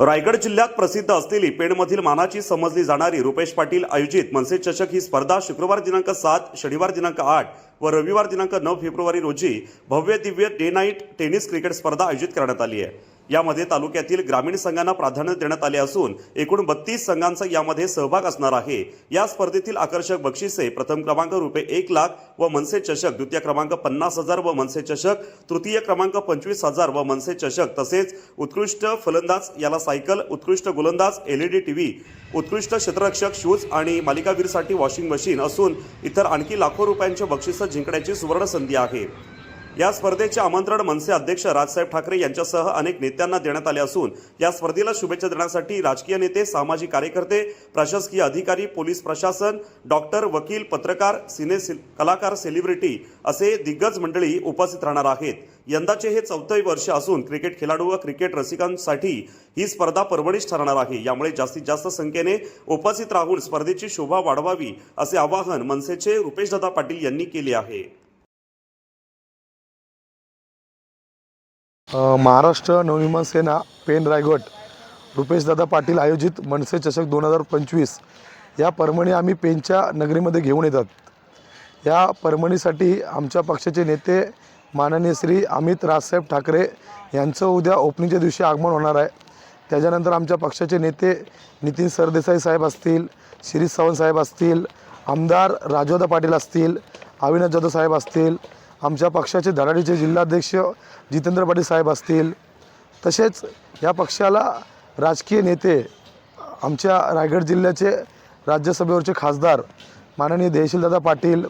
रायगड जिल्ह्यात प्रसिद्ध असलेली पेणमधील मानाची समजली जाणारी रुपेश पाटील आयोजित मनसे चषक ही स्पर्धा शुक्रवार दिनांक सात शनिवार दिनांक आठ व रविवार दिनांक नऊ फेब्रुवारी रोजी भव्य Divya day night tennis cricket स्पर्धा आयोजित करण्यात आली आहे. यामध्ये तालुक्यातील ग्रामीण संघांना प्राधान्य देण्यात आले असून एकूण बत्तीस संघांचा यामध्ये सहभाग असणार आहे. या स्पर्धेतील आकर्षक बक्षिसे प्रथम क्रमांक रुपये एक लाख व मनसे चषक द्वितीय क्रमांक पन्नास हजार व मनसे चषक तृतीय क्रमांक पंचवीस हजार व मनसे चषक तसेच उत्कृष्ट फलंदाज याला सायकल उत्कृष्ट गोलंदाज एलईडी टीव्ही उत्कृष्ट क्षेत्ररक्षक शूज आणि मालिकावीरसाठी वॉशिंग मशीन असून इतर आणखी लाखो रुपयांचे बक्षिसं जिंकण्याची सुवर्ण संधी आहे. या स्पर्धेचे आमंत्रण मनसे अध्यक्ष राजसाहेब ठाकरे यांच्यासह अनेक नेत्यांना देण्यात आले असून या स्पर्धेला शुभेच्छा देण्यासाठी राजकीय नेते सामाजिक कार्यकर्ते प्रशासकीय अधिकारी पोलीस प्रशासन डॉक्टर वकील पत्रकार सिने कलाकार सेलिब्रिटी असे दिग्गज मंडळी उपस्थित राहणार आहेत. यंदाचे हे चौथे वर्ष असून क्रिकेट खेळाडू व क्रिकेट रसिकांसाठी ही स्पर्धा परवणीच ठरणार आहे. यामुळे जास्तीत जास्त संख्येने उपस्थित राहून स्पर्धेची शोभा वाढवावी असे आवाहन मनसेचे रुपेशदादा पाटील यांनी केले आहे. महाराष्ट्र नवनिर्माण सेना पेन रायगड रुपेशदादा पाटील आयोजित मनसे चषक दोन हजार पंचवीस या पर्मणी आम्ही पेनच्या नगरीमध्ये घेऊन येतात. या पर्मणीसाठी आमच्या पक्षाचे नेते माननीय श्री अमित राजसाहेब ठाकरे यांचं उद्या ओपनिंगच्या दिवशी आगमन होणार आहे. त्याच्यानंतर आमच्या पक्षाचे नेते नितीन सरदेसाई साहेब असतील शिरीष सावंत साहेब असतील आमदार राजोदा पाटील असतील अविनाश जाधव साहेब असतील आमच्या पक्षाचे धडाडीचे जिल्हाध्यक्ष जितेंद्र पाटील साहेब असतील तसेच या पक्षाला राजकीय नेते आमच्या रायगड जिल्ह्याचे राज्यसभेवरचे खासदार माननीय देशीलदादा पाटील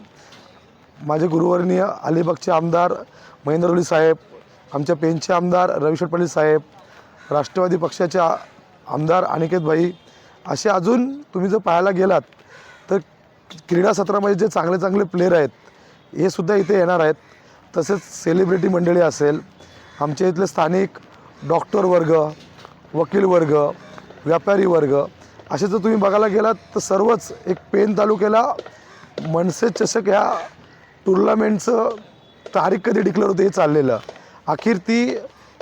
माझे गुरुवर्णीय अलिबागचे आमदार महेंद्रवली साहेब आमच्या पेनचे आमदार रविशेठ पाटील साहेब राष्ट्रवादी पक्षाचे आमदार अनिकेतभाई असे अजून तुम्ही जर पाहायला गेलात तर क्रीडा सत्रामध्ये जे चांगले चांगले प्लेयर आहेत हे सुद्धा इथे येणार आहेत. तसेच सेलिब्रिटी मंडळी असेल आमच्या इथले स्थानिक डॉक्टर वर्ग वकील वर्ग व्यापारी वर्ग असे जर तुम्ही बघायला गेलात तर सर्वच एक पेन तालुक्याला मनसे चषक ह्या टुर्नामेंटचं तारीख कधी डिक्लेअर होते हे चाललेलं. अखेर ती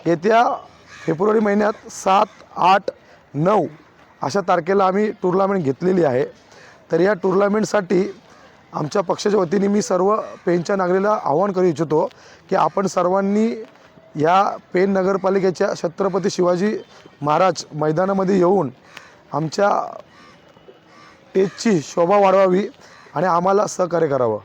येत्या फेब्रुवारी महिन्यात सात आठ नऊ अशा तारखेला आम्ही टुर्नामेंट घेतलेली आहे. तर या टुर्नामेंटसाठी आमच्या पक्षाच्या वतीने मी सर्व पेनच्या नागरीला आवाहन करू इच्छितो की आपण सर्वांनी या पेन नगरपालिकेच्या छत्रपती शिवाजी महाराज मैदानामध्ये येऊन आमच्या टेजची शोभा वाढवावी आणि आम्हाला सहकार्य करावं.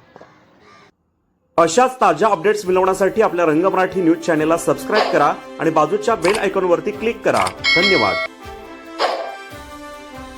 अशाच ताज्या अपडेट्स मिळवण्यासाठी आपल्या रंग मराठी न्यूज चॅनेलला सबस्क्राईब करा आणि बाजूच्या बेल आयकॉनवरती क्लिक करा. धन्यवाद.